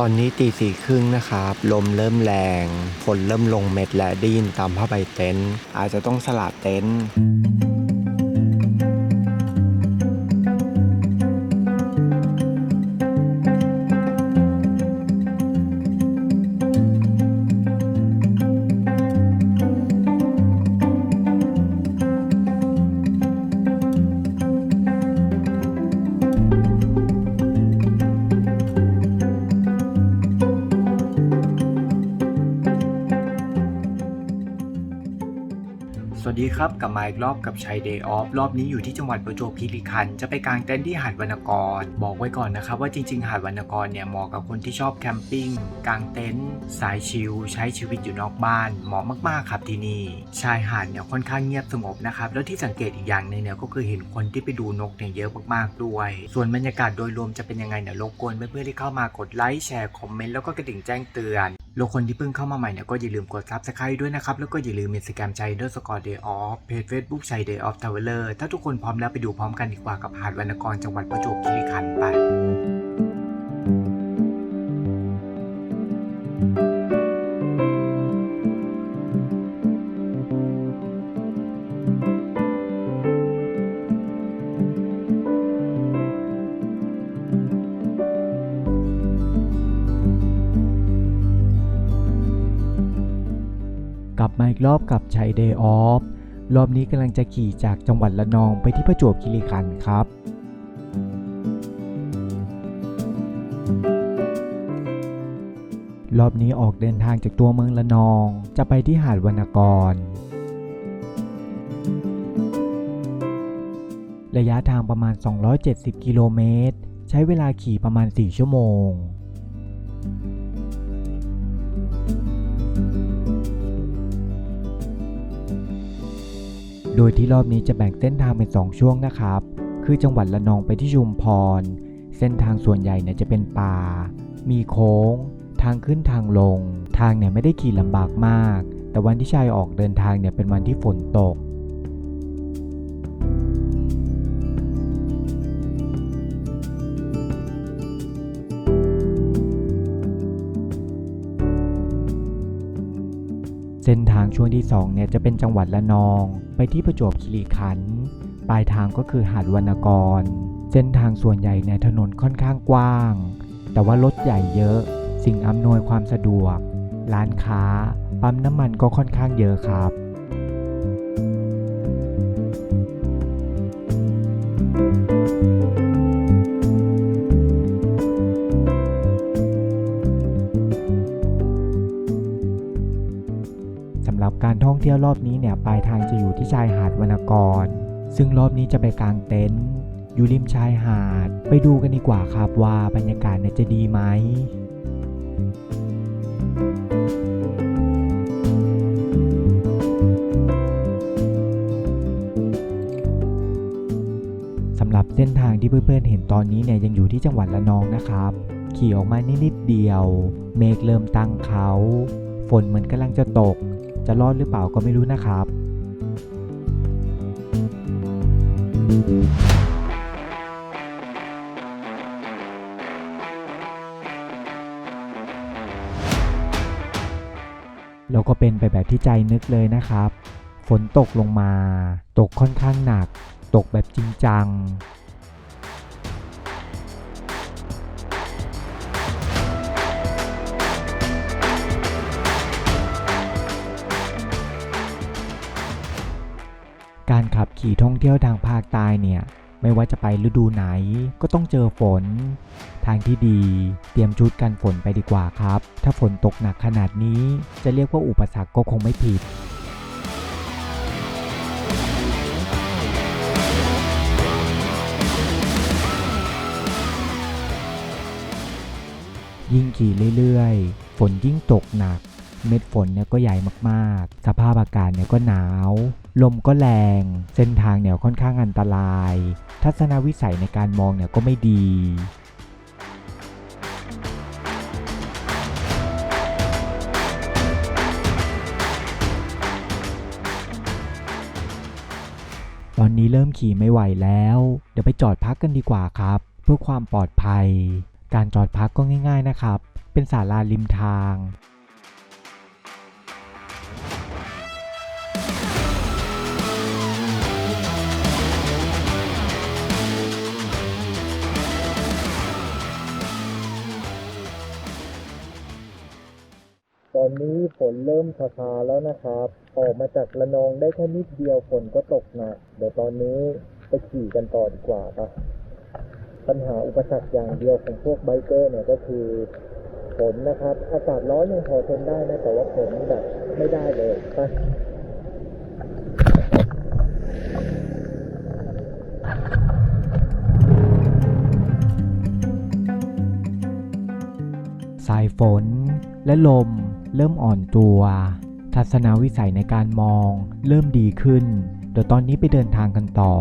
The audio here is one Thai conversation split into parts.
ตอนนี้ตีสี่ครึ่งนะครับ ลมเริ่มแรงฝนเริ่มลงเม็ดและได้ยินตามผ้าใบเต็นท์อาจจะต้องสลัดเต็นท์ สวัสดีครับกลับมาอีกรอบกับชัยเดย์ออฟรอบนี้อยู่ที่จังหวัดประจวบคีรีขันธ์จะไปกางเต็นท์ที่หาดวรรณกร บอกไว้ก่อนนะครับว่าจริงๆ หาดวรรณกรเนี่ยเหมาะกับคนที่ชอบแคมปิ้งกางเต็นท์สายชิลใช้ชีวิตอยู่นอกบ้านเหมาะมากๆครับที่นี่ชายหาดเนี่ยค่อนข้างเงียบสงบนะครับแล้วที่สังเกตอีกอย่างหนึ่งเนี่ยก็คือเห็นคนที่ไปดูนกเนี่ยเยอะมากๆด้วย ส่วนบรรยากาศโดยรวมจะเป็นยังไงเนี่ยรบกวนเพื่อนๆที่เข้ามากดไลค์แชร์คอมเมนต์แล้วก็กระดิ่งแจ้งเตือน แล้วคนที่เพิ่งเข้ามาใหม่เนี่ยก็อย่าลืมกด subscribe ด้วยนะครับ แล้วก็อย่าลืมมีสแกมใจเดอร์สกอร์เดย์ออฟเพจเฟซบุ๊กชัยเดย์ออฟทาวเวลร์ถ้าทุกคนพร้อมแล้วไปดูพร้อมกันดีกว่ากับหาดวรรณกรจังหวัดประจวบคีรีขันธ์ไป กับชัยเดย์ออฟรอบนี้กำลังจะขี่จากจังหวัดละนองไปที่ประจวบคีรีขันธ์ครับรอบนี้ออกเดินทางจากตัวเมืองละนอง จะไปที่หาดวรรณกร ระยะทางประมาณ 270 กิโลเมตร ใช้เวลาขี่ประมาณ 4 ชั่วโมง โดยที่รอบนี้จะแบ่งเส้นทางเป็น 2 ช่วงนะครับ คือจังหวัดละนองไปที่ชุมพร เส้นทางส่วนใหญ่เนี่ยจะเป็นป่า มีโค้ง ทางขึ้นทางลง ทางเนี่ยไม่ได้ขี่ลำบากมาก แต่วันที่ชายออกเดินทางเนี่ยเป็นวันที่ฝนตก เส้นทางช่วงที่2เนี่ยจะเป็นจังหวัดละนอง ไปที่ประจวบคีรีขันธ์ปลายทางก็คือหาดวรรณกร เส้นทางส่วนใหญ่เนี่ยถนนค่อนข้างกว้าง แต่ว่ารถใหญ่เยอะ สิ่งอำนวยความสะดวก ร้านค้า ปั๊มน้ำมันก็ค่อนข้างเยอะครับ รับการท่องเที่ยวรอบนี้เนี่ยปลายทางจะอยู่ที่ชายหาดวรรณกร ซึ่งรอบนี้จะไปกางเต็นท์อยู่ริมชายหาด ไปดูกันดีกว่าครับว่าบรรยากาศเนี่ยจะดีไหมสำหรับเส้นทางที่เพื่อนๆเห็นตอนนี้เนี่ยยังอยู่ที่จังหวัดละนองนะครับ ขี่ออกมานิดๆเดียว เมฆเริ่มตั้งเขา ฝนเหมือนกำลังจะตก จะรอดหรือเปล่าก็ไม่รู้นะครับ แล้วก็เป็นไปแบบที่ใจนึกเลยนะครับ ฝนตกลงมา ตกค่อนข้างหนัก ตกแบบจริงจัง ขี่ท่องเที่ยวทางภาคใต้เนี่ย ไม่ว่าจะไปฤดูไหนก็ต้องเจอฝน ทางที่ดีเตรียมชุดกันฝนไปดีกว่าครับ ถ้าฝนตกหนักขนาดนี้จะเรียกว่าอุปสรรคก็คงไม่ผิดยิ่งขี่เรื่อยๆ ฝนยิ่งตกหนัก เม็ดฝนเนี่ยก็ใหญ่มากๆ สภาพอากาศเนี่ยก็หนาว ลมก็แรง เส้นทางเนี่ยค่อนข้างอันตราย ทัศนวิสัยในการมองเนี่ยก็ไม่ดีตอนนี้เริ่มขี่ไม่ไหวแล้ว เดี๋ยวไปจอดพักกันดีกว่าครับ เพื่อความปลอดภัย การจอดพักก็ง่าย ๆนะครับ เป็นศาลาริมทาง นนี้ฝนเริ่มซาซาแล้วนะครับ ออกมาจากระนองได้แค่นิดเดียวฝนก็ตกหนักเดี๋ยวตอนนี้ไปขี่กันต่อดีกว่าครับปัญหาอุปสรรคอย่างเดียวของพวกไบเกอร์เนี่ยก็คือฝนนะครับ อากาศร้อนยังพอทนได้นะแต่ว่าฝนแบบไม่ได้เลยไปสายฝนและลม เริ่มอ่อนตัว ทัศนวิสัยในการมอง เริ่มดีขึ้น เดี๋ยวตอนนี้ไปเดินทางกันต่อ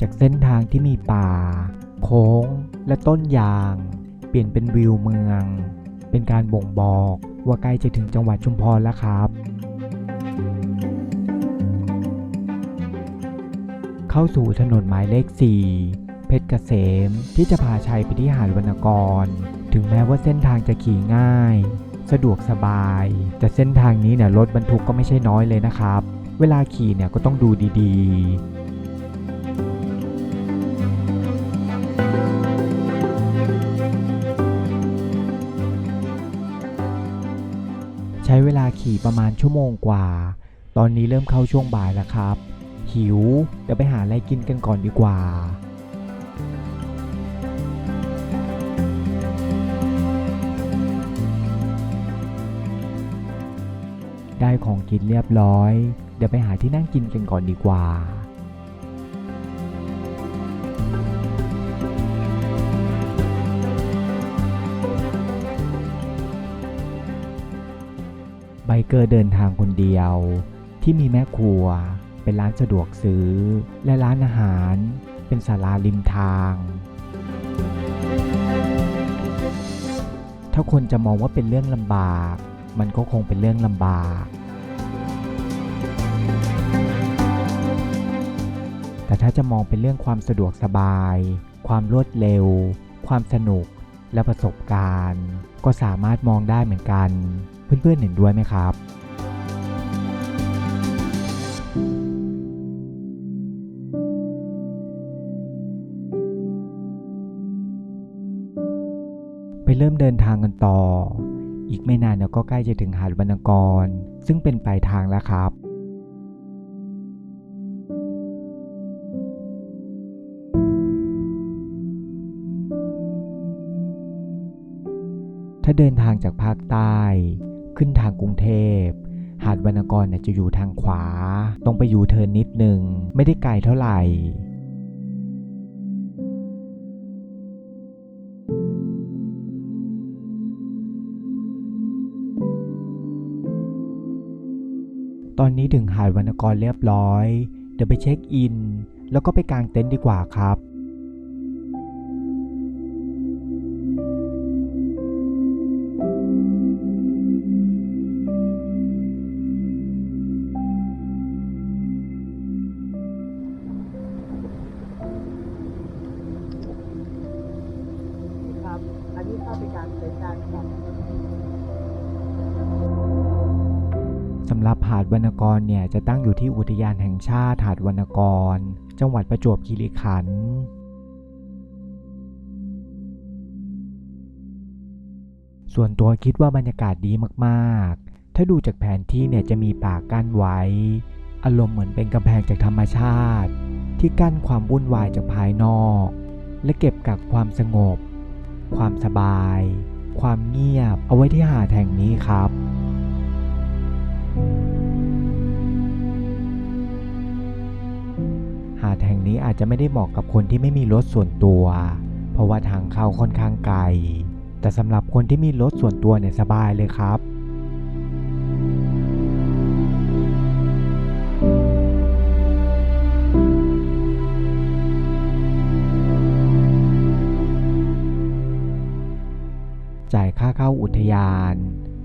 จากเส้นทางที่มีป่า โค้ง และต้นยาง เปลี่ยนเป็นวิวเมือง เป็นการบ่งบอกว่าใกล้จะถึงจังหวัดชุมพรแล้วครับ เข้าสู่ถนนหมายเลข 4 เพชรเกษม ที่จะพาชัยไปที่หาดวรรณกร ถึงแม้ว่าเส้นทางจะขี่ง่าย สะดวกสบาย แต่เส้นทางนี้เนี่ยรถบรรทุกก็ไม่ใช่น้อยเลยนะครับ เวลาขี่เนี่ยก็ต้องดูดีๆใช้เวลาขี่ประมาณชั่วโมงกว่า ตอนนี้เริ่มเข้าช่วงบ่ายแล้วครับ หิวเดี๋ยวไปหาอะไรกินกันก่อนดีกว่า ของกินเรียบร้อย เดี๋ยวไปหาที่นั่งกินกันก่อนดีกว่าไบเกอร์เดินทางคนเดียว ที่มีแม่ครัว เป็นร้านสะดวกซื้อ และร้านอาหาร เป็นศาลาริมทาง ถ้าคนจะมองว่าเป็นเรื่องลำบาก มันก็คงเป็นเรื่องลำบาก แต่ถ้าจะมองเป็นเรื่องความสะดวกสบาย ความรวดเร็ว ความสนุก และประสบการณ์ ก็สามารถมองได้เหมือนกัน เพื่อนๆเห็นด้วยไหมครับ ไปเริ่มเดินทางกันต่อ อีกไม่นานเดี๋ยก็ใกล้จะถึงหาดวรรณกร ซึ่งเป็นปลายทางแล้วครับ เดินทางจากภาคใต้ ขึ้นทางกรุงเทพ หาดวรรณกรเนี่ยจะอยู่ทางขวาตรงไปอยู่เทินนิดหนึ่งไม่ได้ไกลเท่าไหร่ตอนนี้ถึงหาดวรรณกรเรียบร้อย เดี๋ยวไปเช็คอิน แล้วก็ไปกางเต็นท์ดีกว่าครับ วรรณกรเนี่ยจะตั้งอยู่ที่อุทยานแห่งชาติหาดวรรณกร จังหวัดประจวบคีรีขันธ์ส่วนตัวคิดว่าบรรยากาศดีมากๆ ถ้าดูจากแผนที่เนี่ยจะมีป่ากั้นไว้ อารมณ์เหมือนเป็นกำแพงจากธรรมชาติ ที่กั้นความวุ่นวายจากภายนอก และเก็บกักความสงบ ความสบาย ความเงียบเอาไว้ที่หาดแห่งนี้ครับ หาดแห่งนี้อาจจะไม่ได้เหมาะกับคนที่ไม่มีรถส่วนตัว เพราะว่าทางเข้าค่อนข้างไกล แต่สำหรับคนที่มีรถส่วนตัวเนี่ยสบายเลยครับจ่ายค่าเข้าอุทยาน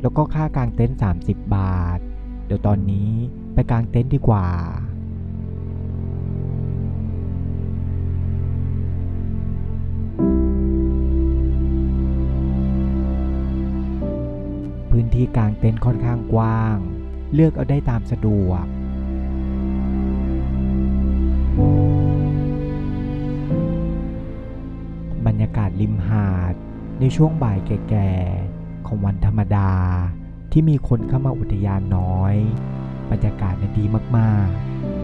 แล้วก็ค่ากางเต็นท์30 บาท เดี๋ยวตอนนี้ไปกางเต็นท์ดีกว่าื้นที่กางเต็นท์ค่อนข้างกว้าง เลือกเอาได้ตามสะดวก บรรยากาศริมหาด ในช่วงบ่ายแก่ๆ ของวันธรรมดาที่มีคนเข้ามาอุทยานน้อย บรรยากาศดีมากๆ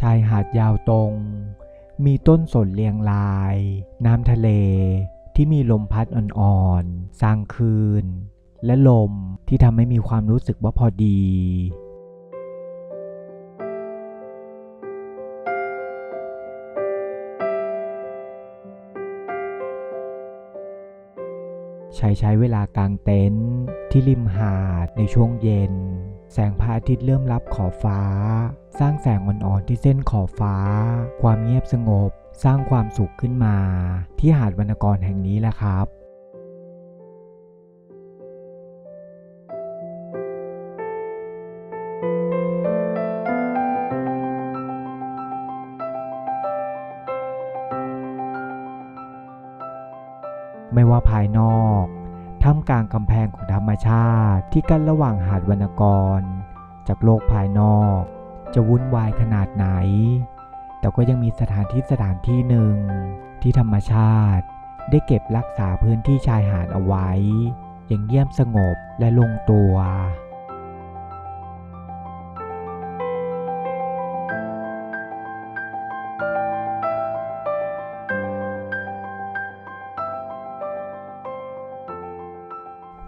ชายหาดยาวตรง มีต้นสนเรียงราย น้ำทะเลที่มีลมพัดอ่อนๆ สร้างคลืน และลมที่ทำให้มีความรู้สึกว่าพอดี ใช้ใช้เวลากางเต็นท์ที่ริมหาดในช่วงเย็น แสงพระอาทิตย์เริ่มรับขอบฟ้า สร้างแสงอ่อนๆที่เส้นขอบฟ้า ความเงียบสงบ สร้างความสุขขึ้นมา ที่หาดวรรณกรแห่งนี้แหละครับ ที่กั้นระหว่างหาดวรรณกร จากโลกภายนอก จะวุ่นวายขนาดไหน แต่ก็ยังมีสถานที่สถานที่หนึ่ง ที่ธรรมชาติ ได้เก็บรักษาพื้นที่ชายหาดเอาไว้อย่างเยี่ยมสงบและลงตัว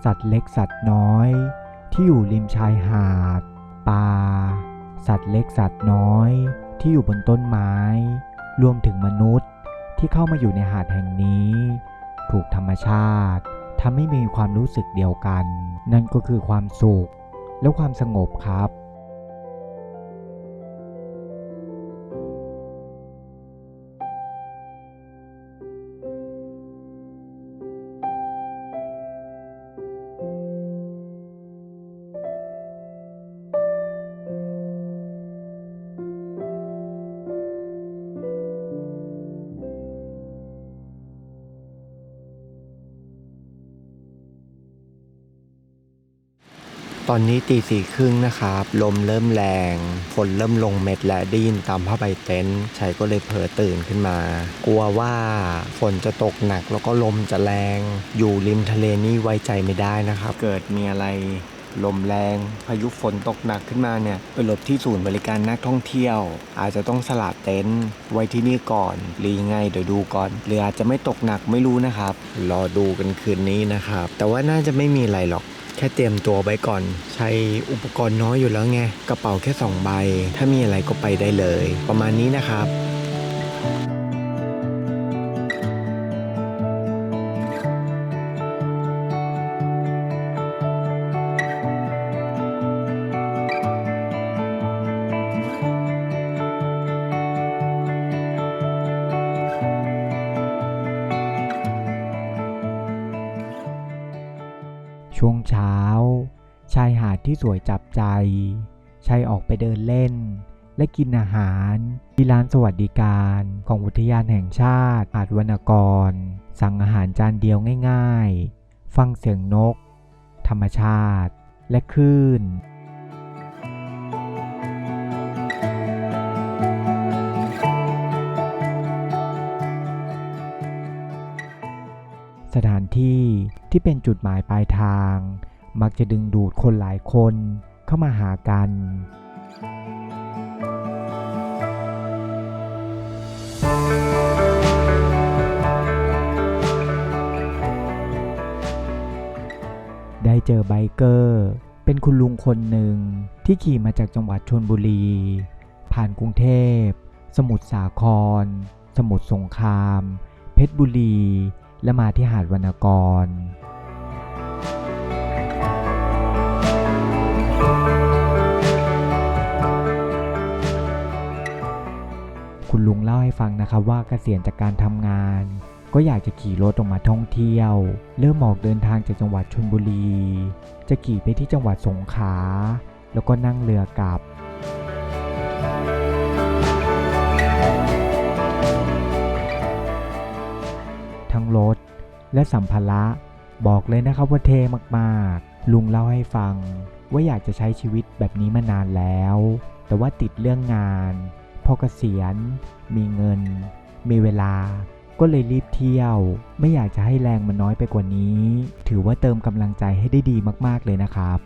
สัตว์เล็กสัตว์น้อย ที่อยู่ริมชายหาดปลาสัตว์เล็กสัตว์น้อย ที่อยู่บนต้นไม้ รวมถึงมนุษย์ที่เข้ามาอยู่ในหาดแห่งนี้ ถูกธรรมชาติทำให้มีความรู้สึกเดียวกัน นั่นก็คือความสุขและความสงบครับ ตอนนี้ตีสี่ครึ่งนะครับ ลมเริ่มแรง ฝนเริ่มลงเม็ดและได้ยินตามผ้าใบเต็นท์ชัยก็เลยเผลอตื่นขึ้นมา กลัวว่าฝนจะตกหนักแล้วก็ลมจะแรง อยู่ริมทะเลนี่ไว้ใจไม่ได้นะครับ เกิดมีอะไรลมแรง พายุฝนตกหนักขึ้นมาเนี่ยไปหลบที่ศูนย์บริการนักท่องเที่ยว อาจจะต้องสลับเต็นท์ไว้ที่นี่ก่อน หรือยังไงเดี๋ยวดูก่อนหรืออาจจะไม่ตกหนักไม่รู้นะครับ รอดูกันคืนนี้นะครับ แต่ว่าน่าจะไม่มีอะไรหรอก ค่เตรียมตัวไว้ก่อน ใช้อุปกรณ์น้อยอยู่แล้วไง กระเป๋าแค่ 2 ใบ ถ้ามีอะไรก็ไปได้เลย ประมาณนี้นะครับ และกินอาหาร ที่ร้านสวัสดิการของอุทยานแห่งชาติหาดวรรณกร สั่งอาหารจานเดียวง่าย ๆ ฟังเสียงนก ธรรมชาติ และคลื่นสถานที่ที่เป็นจุดหมายปลายทาง มักจะดึงดูดคนหลายคนเข้ามาหากัน เจอไบเกอร์ เป็นคุณลุงคนหนึ่งที่ขี่มาจากจังหวัดชนบุรี ผ่านกรุงเทพ สมุทรสาคร สมุทรสงคราม เพชรบุรี และมาที่หาดวรรณกรคุณลุงเล่าให้ฟังนะครับว่าเกษียณจากการทำงาน ก็อยากจะขี่รถออกมาท่องเที่ยว เริ่มออกเดินทางจากจังหวัดชลบุรี จะขี่ไปที่จังหวัดสงขลาแล้วก็นั่งเรือกลับ ทั้งรถและสัมภาระบอกเลยนะครับว่าเทมากๆ ลุงเล่าให้ฟัง ว่าอยากจะใช้ชีวิตแบบนี้มานานแล้ว แต่ว่าติดเรื่องงาน พอเกษียณ มีเงิน มีเวลา ก็เลยรีบเที่ยว ไม่อยากจะให้แรงมันน้อยไปกว่านี้ ถือว่าเติมกำลังใจให้ได้ดีมากๆเลยนะครับ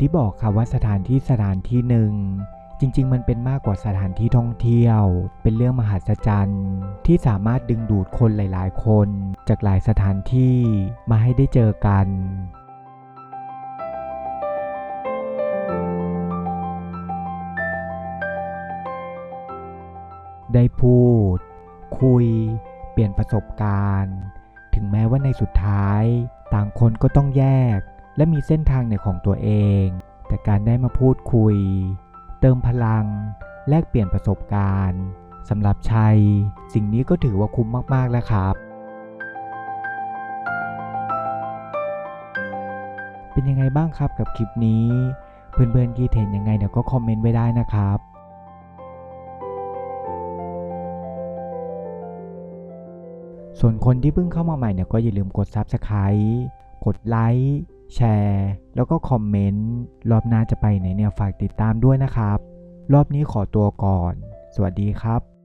ที่บอกค่ะว่าสถานที่สถานที่หนึ่ง จริงๆ มันเป็นมากกว่าสถานที่ท่องเที่ยว เป็นเรื่องมหัศจรรย์ที่สามารถดึงดูดคนหลายๆ คน จากหลายสถานที่มาให้ได้เจอกันได้พูด คุย เปลี่ยนประสบการณ์ ถึงแม้ว่าในสุดท้าย ต่างคนก็ต้องแยก และมีเส้นทางในของตัวเอง แต่การได้มาพูดคุย เติมพลัง แลกเปลี่ยนประสบการณ์สำหรับชัย สิ่งนี้ก็ถือว่าคุ้มมาก ๆ แล้วครับ เป็นยังไงบ้างครับกับคลิปนี้ เพื่อนๆคิดเห็นยังไงเดี๋ยวก็คอมเมนต์ไว้ได้นะครับส่วนคนที่เพิ่งเข้ามาใหม่เนี่ยก็อย่าลืมกด Subscribe กดไลค์ แชร์ แล้วก็คอมเมนต์ รอบหน้าจะไปไหนเนี่ยฝากติดตามด้วยนะครับ รอบนี้ขอตัวก่อน สวัสดีครับ